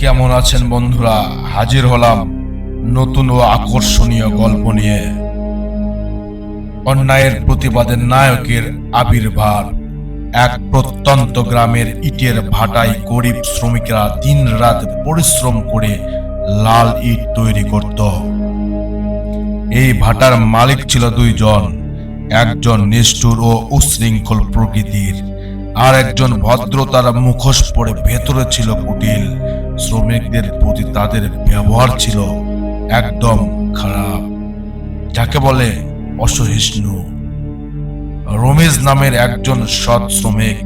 কেমন আছেন বন্ধুরা? হাজির হলাম নতুন ও আকর্ষণীয় গল্প নিয়ে। অন্যায়ের প্রতিবাদের নায়কের আবির্ভাব। এক প্রত্যন্ত গ্রামের ইটের ভাটায় গরিব শ্রমিকরা দিন রাত পরিশ্রম করে লাল ইট তৈরি করত। এই ভাটার মালিক ছিল দুইজন, একজন নিষ্ঠুর ও উশৃঙ্খল প্রকৃতির, আর একজন ভদ্রতার মুখোশ পরে ভেতরে ছিল কুটিল। শ্রমিকদের প্রতি তাদের ব্যবহার ছিল একদম খারাপ। যাকে বলে অসহিষ্ণু। রমেশ নামের একজন সৎ শ্রমিক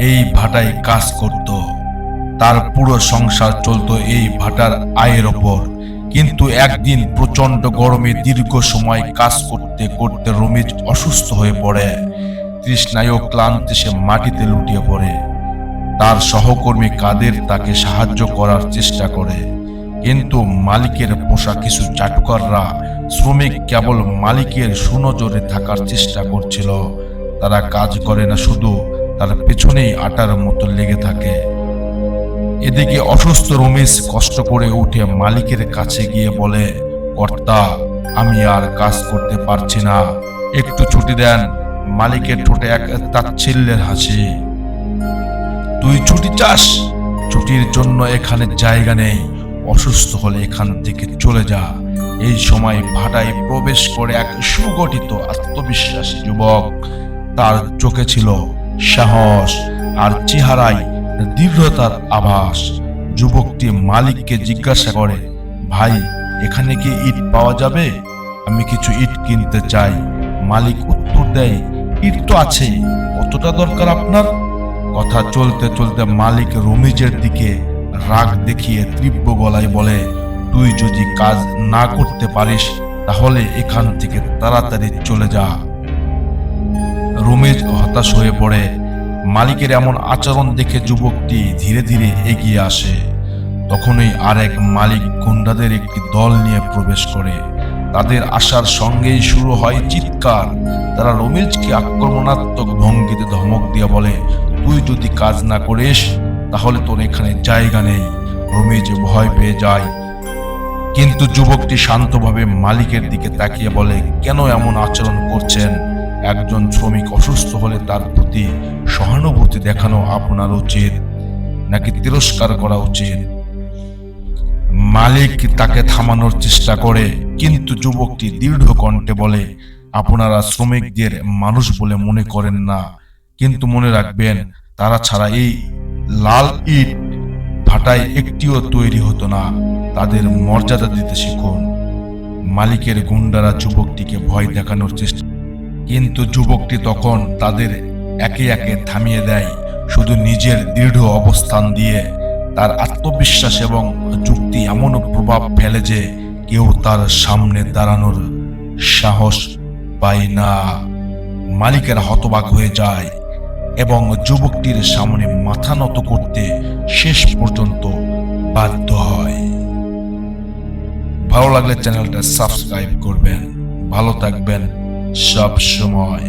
এই ভাটায় কাজ করত। তার পুরো সংসার চলতো এই ভাটার আয়ের ওপর। কিন্তু একদিন প্রচণ্ড গরমে দীর্ঘ সময় কাজ করতে করতে রমিজ অসুস্থ হয়ে পড়ে। তৃষ্ণায় ক্লান্তি সে মাটিতে লুটিয়ে পড়ে। তার সহকর্মী কাদের তাকে সাহায্য করার চেষ্টা করে। কিন্তু মালিকের পোষা কিছু চাটুকাররা শ্রমিক কেবল মালিকের সুনজরে থাকার চেষ্টা করছিল। তারা কাজ করে না, শুধু তার পেছনেই আটার মতো লেগে থাকে। এদিকে অসুস্থ রমেশ কষ্ট করে উঠে মালিকের কাছে গিয়ে বলে, কর্তা, আমি আর কাজ করতে পারছি না। একটু ছুটি দেন, মালিকের ঠোঁটে এক তাচ্ছিল্যের হাসি। তুই ছুটি চাস? ছুটির জন্য এখানে জায়গা নেই। অসুস্থ হলে এখান থেকে চলে যা। এই সময় ভাটায় প্রবেশ করে এক সুগঠিত আত্মবিশ্বাসী যুবক। তার চোখে ছিল সাহস আর চেহারায় দৃঢ়তার আভাস। যুবকটি মালিককে জিজ্ঞাসা করে, ভাই, এখানে কি ইট পাওয়া যাবে? আমি কিছু ইট কিনতে চাই। মালিক উত্তর দেয়, ইট তো আছে। কতটা দরকার আপনার? কথা চলতে চলতে মালিক রমিজের দিকে রাগ দেখিয়ে তীব্র গলায় বলে, তুই যদি কাজ না করতে পারিস, তাহলে এখান থেকে তাড়াতাড়ি চলে যা। রমেজ হতাশ হয়ে পড়ে। মালিকের এমন আচরণ দেখে যুবকটি ধীরে ধীরে এগিয়ে আসে। তখনই আরেক মালিক গুন্ডাদের একটি দল নিয়ে প্রবেশ করে। তাদের আসার সঙ্গেই শুরু হয় চিৎকার। তারা রমেশকে আক্রমণাত্মক ভঙ্গিতে ধমক দিয়ে বলে তুই যদি কাজ না করিস, তাহলে তোর এখানে জায়গা নেই। রমেশ ভয় পেয়ে যায়। কিন্তু যুবকটি শান্তভাবে মালিকের দিকে তাকিয়ে বলে, কেন এমন আচরণ করছেন? একজন শ্রমিক অসুস্থ হলে তার প্রতি সহানুভূতি দেখানো আপনার উচিত, নাকি তিরস্কার করা উচিত? মালিক তাকে থামানোর চেষ্টা করে, কিন্তু যুবকটি দৃঢ় কণ্ঠে বলে, আপনারা শ্রমিকদের মানুষ বলে মনে করেন না। কিন্তু মনে রাখবেন, তারা ছাড়া এই লাল ইট ভাটায় একটিও তৈরি হতো না। তাদের মর্যাদা দিতে শিখুন। মালিকের গুন্ডারা যুবকটিকে ভয় দেখানোর চেষ্টা কিন্তু যুবকটি তখন তাদের একে একে থামিয়ে দেয়, শুধু নিজের দৃঢ় অবস্থান দিয়ে। তার আত্মবিশ্বাস এবং যুক্তি এমন প্রভাব ফেলে যে কেউ তার সামনে দাঁড়ানোর সাহস পায় না। মালিকের হতবাক হয়ে যায়। এবং যুবকটির সামনে মাথা নত করতে শেষ পর্যন্ত বাধ্য হয়। ভালো লাগলে চ্যানেলটা সাবস্ক্রাইব করবেন, ভালো থাকবেন সব সময়